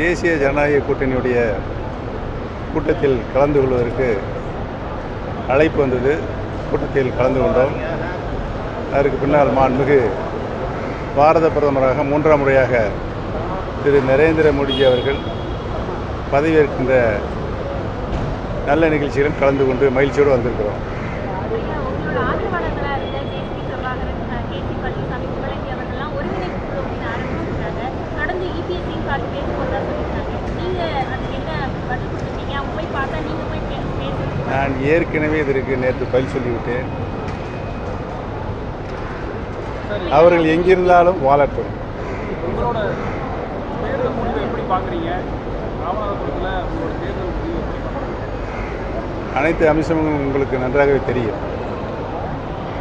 தேசிய ஜனநாயக கூட்டணியுடைய கூட்டத்தில் கலந்து கொள்வதற்கு அழைப்பு வந்தது. கூட்டத்தில் கலந்து கொண்டோம். அதற்கு பின்னால் மாண்புமிகு பாரத பிரதமராக மூன்றாம் முறையாக திரு நரேந்திர மோடிஜி அவர்கள் பதவியேற்கின்ற நல்ல நிகழ்ச்சியிலும் கலந்து கொண்டு மகிழ்ச்சியோடு வந்திருக்கிறோம். இபிஎஸ்சியும் பார்த்து பேச போறதா சொல்லியிருக்காங்க நீங்க அதுக்கு என்ன பதில் கொடுத்துருக்கீங்க அவங்க போய் பார்த்தா நீங்க போய் பேச பேசுறது நான் ஏற்கனவே இதற்கு நேற்று பதில் சொல்லிவிட்டேன். அவர்கள் எங்கிருந்தாலும் வாழட்டும் உங்களோட தேர்தல் முடிவை எப்படி பார்க்குறீங்க? ராமநாதபுரத்தில் உங்களோட தேர்தல் முடிவு எப்படி பார்க்குறீங்க? அனைத்து அம்சங்களும் உங்களுக்கு நன்றாகவே தெரியும்.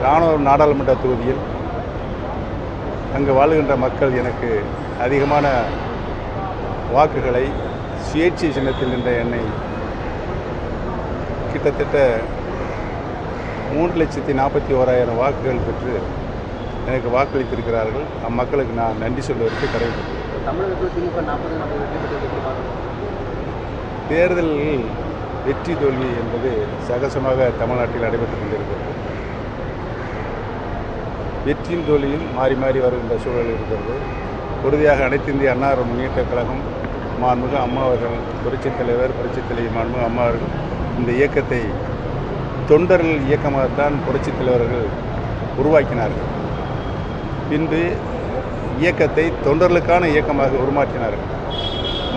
ராணுவம் நாடாளுமன்ற தொகுதியில் அங்கு வாழுகின்ற மக்கள் எனக்கு அதிகமான வாக்குகளை சுயேட்சை சின்னத்தில் நின்ற என்னை கிட்டத்தட்ட மூன்று லட்சத்தி நாற்பத்தி ஓராயிரம் வாக்குகள் பெற்று எனக்கு வாக்களித்திருக்கிறார்கள். அம்மக்களுக்கு நான் நன்றி சொல்வதற்கு கடமைப்பட்டேன். தேர்தலில் வெற்றி தோல்வி என்பது சகசமாக தமிழ்நாட்டில் நடைபெற்றுக் கொண்டிருக்கிறது. வெற்றியும் தோல்வியும் மாறி மாறி வருகின்ற சூழல் இருக்கிறது. உறுதியாக அனைத்து இந்திய அன்னார் முன்னேற்ற கழகம் மாண்புமிகு அம்மா அவர்கள் புரட்சித் தலைவர் புரட்சித் தலைவர் மாண்புமிகு அம்மா அவர்கள் இந்த இயக்கத்தை தொண்டர்கள் இயக்கமாகத்தான் புரட்சித் தலைவர்கள் உருவாக்கினார்கள். பின்பு இயக்கத்தை தொண்டர்களுக்கான இயக்கமாக உருமாற்றினார்கள்.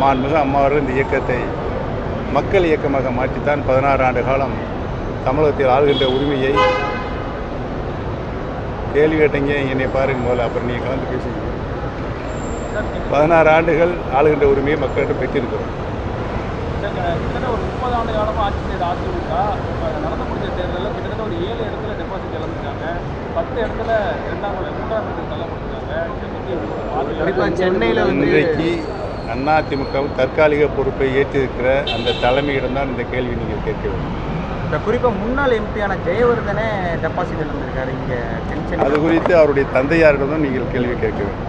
மாண்புமிகு அம்மா அவர்கள் இந்த இயக்கத்தை மக்கள் இயக்கமாக மாற்றித்தான் பதினாறு ஆண்டு காலம் தமிழகத்தில் ஆளுகின்ற உரிமையை கேள்வி கேட்டீங்க என்னை பாருங்க போல அப்புறம் நீங்கள் கலந்து பேசுங்க. பதினாறு ஆண்டுகள் ஆளுகின்ற உரிமையை மக்களிடம் பெற்றிருக்கிறோம். இன்றைக்கு அதிமுகவும் தற்காலிக பொறுப்பை ஏற்றிருக்கிற அந்த தலைமையிடம்தான் இந்த கேள்வி நீங்கள் கேட்க வேண்டும். இப்போ குறிப்பாக முன்னாள் எம்பியான ஜெயவர்தனே டெபாசிட் இருந்திருக்காரு இங்கே. டென்ஷன் அது குறித்து அவருடைய தந்தையாரிடமும் நீங்கள் கேள்வி கேட்க வேண்டும்.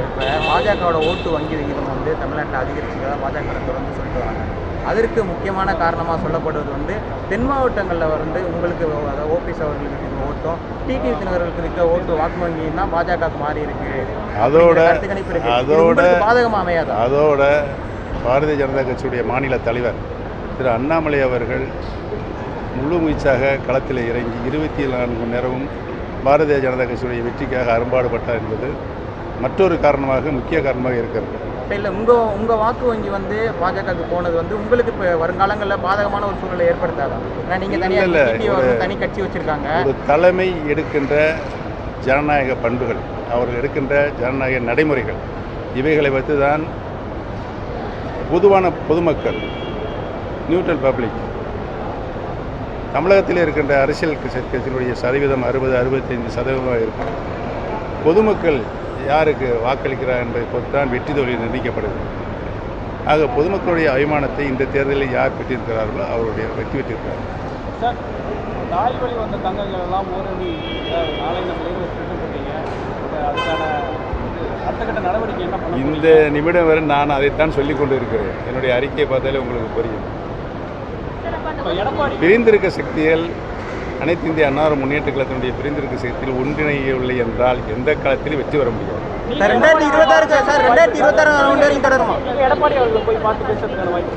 இப்போ பாஜகவோட ஓட்டு வங்கி விகிதம் வந்து தமிழ்நாட்டில் அதிகரிச்சதாக பாஜக தொடர்ந்து சொல்லிட்டு வராங்க. அதற்கு முக்கியமான காரணமாக சொல்லப்படுவது வந்து தென் மாவட்டங்களில் வந்து உங்களுக்கு அதாவது ஓபிஎஸ் அவர்களுக்கு இருக்க ஓட்டும் டிடி தினகர்களுக்கு இருக்க ஓட்டு வாக்கு வங்கியும் தான் பாஜகவுக்கு மாறி இருக்கு. அதோட அதோட பாதகமாக அமையாதா? அதோட பாரதிய ஜனதா கட்சியுடைய மாநில தலைவர் திரு அண்ணாமலை அவர்கள் முழு மூச்சாக களத்தில் இறங்கி இருபத்தி நான்கு மணி நேரமும் பாரதிய ஜனதா கட்சியுடைய வெற்றிக்காக அரும்பாடுபட்டார் என்பது மற்றொரு காரணமாக முக்கிய காரணமாக இருக்கிறது. இல்லை உங்கள் உங்கள் வாக்கு வங்கி வந்து பாஜகவுக்கு போனது வந்து உங்களுக்கு இப்போ வருங்காலங்களில் பாதகமான ஒரு சூழ்நிலை ஏற்படுத்தாதா? ஏன்னா நீங்கள் தனியாக தனி கட்சி வச்சுருக்காங்க. ஒரு தலைமை எடுக்கின்ற ஜனநாயக பண்புகள் அவர்கள் எடுக்கின்ற ஜனநாயக நடைமுறைகள் இவைகளை வைத்து தான் பொதுவான பொதுமக்கள் நியூட்ரல் பப்ளிக் தமிழகத்தில் இருக்கின்ற அரசியல் கட்சி- கட்சியினுடைய சதவீதம் அறுபது அறுபத்தைந்து சதவீதமாக இருக்கும். பொதுமக்கள் யாருக்கு வாக்களிக்கிறார் என்பதை பொறுத்து தான் வெற்றி தோல்வி நிர்ணயிக்கப்படுது ஆக பொதுமக்களுடைய அபிமானத்தை இந்த தேர்தலில் யார் பெற்றிருக்கிறார்களோ அவருடைய வெற்றி பெற்றிருக்கிறார். சார் தாய் வழி வந்த தங்கங்கள் எல்லாம் ஓரணி நாளை நம்ம இந்த நிமிடம் வரை நான் அதைத்தான் சொல்லிக் கொண்டு இருக்கிறேன் என்னுடைய அறிக்கையை பார்த்தாலே உங்களுக்கு புரியும். பிரிந்திருக்க சக்திகள் அனைத்து இந்திய அன்னார முன்னேற்ற கழகத்தினுடைய பிரிந்திருக்க விஷயத்தில் ஒன்றிணையவில்லை என்றால் எந்த காலத்திலும் வெற்றி வர முடியாது. எடப்பாடி அவர்கள் போய் பார்த்து பேசுறதுக்கான வாய்ப்பு